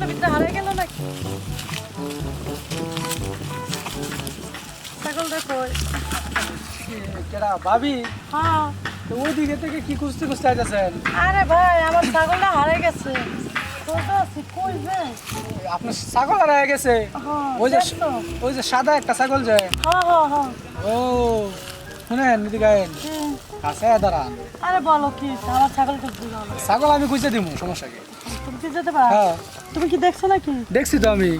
ছাগলটা হারিয়ে গেল নাকি? ছাগলটা কই? কেডা ভাবি? হ্যাঁ। তো ওই দিকে থেকে কি খুঁজতে খুঁজতে আইতেছেন? আরে ভাই আমার ছাগলটা হারিয়ে গেছে। আপনার ছাগল হারিয়ে গেছে? হ্যাঁ ওই যে? ওই যে সাদা একটা ছাগল যে? হ্যাঁ হ্যাঁ ও শুনেন নিদি গায়েন কাছে দাঁড়ান। আরে বলো কি আমার ছাগল যাব ছাগল আমি খুঁজে দিব সমস্যা কি? তুমি কি যেতে পারো? হ্যাঁ। তুমি কি দেখছ নাকি? দেখছি তো আমি।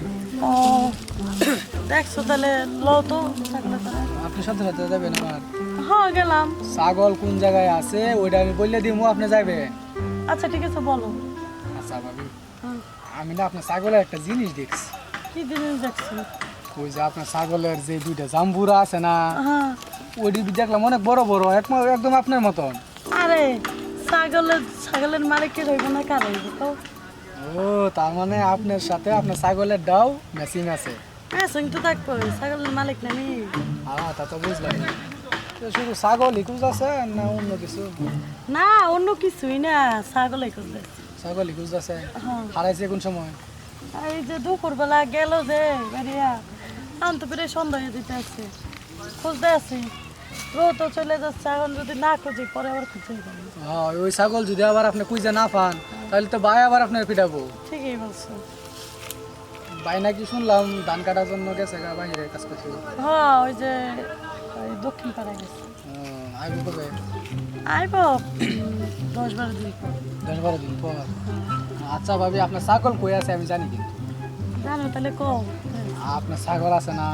দেখছ তাহলে লো তো আপনি সাথে সাথে যাবেন আমার। হ্যাঁ গেলাম। ছাগল কোন জায়গায় আছে ওইটা আমি বললে দিব আপনি যাবেন আচ্ছা ঠিক আছে বলো। আচ্ছা ভাবি আমি না আপনার ছাগলের একটা জিনিস দেখছি। কি জিনিস দেখছি? ওই যে আপনার ছাগলের যে দুইটা জাম্বুরা আছে না হ্যাঁ। ওইটি দেখলাম অনেক বড় বড় এক- একদম আপনার মতন। আরে ছাগলের ছাগলের মালিকের হইব না কার হইব তো? ও তার মানে আপনার সাথে আপনার ছাগলের ডাও ম্যাচিং আছে। হ্যাঁ সঙ্গে তো থাকব ছাগলের মালিক না নি হ্যাঁ তা তো বুঝলাম। তো শুধু ছাগল ইকুজ আছে না অন্য কিছু? না অন্য কিছুই না হ্যাঁ। হারাইছে কোন সময়? এই যে দুপুরবেলা গেল যে বেরিয়া আনতে পেরে সন্ধ্যা দিতে আছে। খুঁজতে আছি। রোদ তো চলে যাচ্ছে এখন যদি না খুঁজি পরে আবার খুঁজে হ্যাঁ ওই ছাগল যদি আবার আপনি কুইজে না পান তাহলে তো ভাই আবার আপনার পিটাবো। ঠিকই বলছো। ভাই নাকি শুনলাম ধান কাটার জন্য গেছে গা বাইরে কাজ করতে। হ্যাঁ ওই যে দক্ষিণ পাড়ায় গেছে। আইব কবে? আইব দশ বারো দিন পর। দশ বারো দিন পর। আচ্ছা ভাবি আপনার ছাগল কই আছে আমি জানি কিন্তু। জানো তাহলে কম আপনার ছাগল আছে না?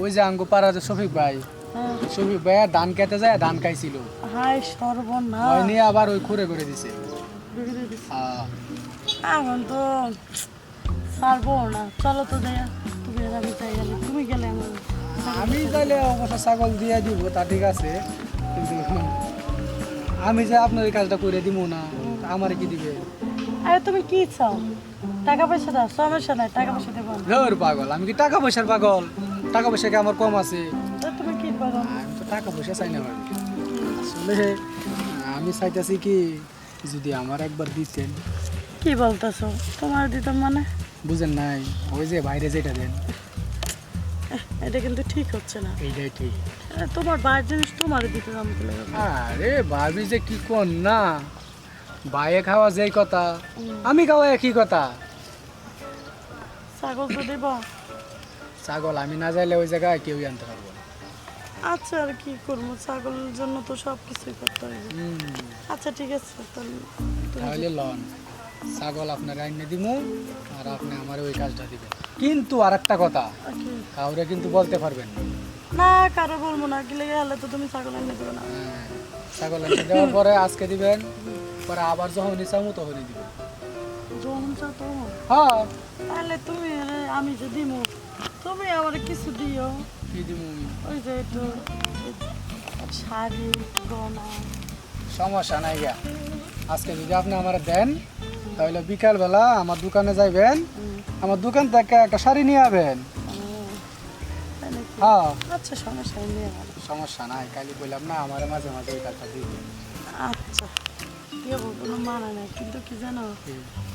ওই যে আঙ্গু পাড়া যে শফিক ভাই ধান খেতে যায় ধান খাইছিল। হাই সর্বনাশ। নিয়ে আবার ওই খুঁড়ে করে দিছে। এখন তো ছাড়বো না। চলো তো যাইয়া তুমি আমি চাই গেলে। তুমি গেলে আমার আমি তাহলে অবশ্য ছাগল দিয়ে দিব তা ঠিক আছে। কিন্তু আমি যে আপনার এই কাজটা করে দিব না আমার কি দিবে? আরে তুমি কি চাও? টাকা পয়সা দাও সমস্যা নাই টাকা পয়সা দেবো। পাগল আমি কি টাকা পয়সার পাগল? টাকা পয়সা কি আমার কম আছে? টাকা পয়সা চাই না আসলে আমি চাইতেছি কি যদি আমার একবার দিতেন। কি বলতেছো? তোমার দিতাম মানে? বুঝেন নাই ওই যে বাইরে যেটা দেন। এটা কিন্তু ঠিক হচ্ছে না। এইটাই ঠিক তোমার বাইরের জিনিস তোমার দিতে দাম আরে ভাবি যে কি কোন না? বাইরে খাওয়া যেই কথা আমি খাওয়া একই কথা। ছাগল তো দেব। ছাগল আমি না যাইলে ওই জায়গায় কেউই আনতে পারব আচ্ছা আর কি করব? ছাগলের জন্য তো সব কিছুই করতে হবে। আচ্ছা ঠিক আছে তাহলে লন ছাগল আপনার আইনে দিব আর আপনি আমার ওই কাজটা দিবেন। কিন্তু আর একটা কথা কাউরে কিন্তু বলতে পারবেন না। কারও বলব না কি লেগে হলে তো তুমি ছাগল এনে দেবে না। হ্যাঁ, ছাগল এনে দেওয়ার পরে আজকে দিবেন পরে আবার যখন চামু তখনই দিবেন। তো হ্যাঁ। তাহলে তুমি আমি যে দিমু তুমি আমার কিছু দিও। কি ওই যে একটু শাড়ি সমস্যা নাই গা আজকে যদি আপনি আমার দেন তাহলে বিকালবেলা আমার দোকানে যাইবেন আমার দোকান থেকে একটা শাড়ি নিয়ে নাকি? হ্যাঁ। আচ্ছা সমস্যা নেই সমস্যা নাই কালি বললাম না আমার মাঝে মাঝে ওই আচ্ছা। কোনো মানা নাই কিন্তু কি জানো?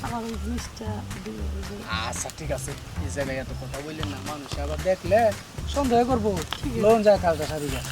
আমার ওই জিনিসটা দিও ওই যে আচ্ছা ঠিক আছে। এই জায়গায় এত কথা বললেন না মানুষ আবার দেখলে সন্দেহ করব। লোন যায় কাজটা সারি যায়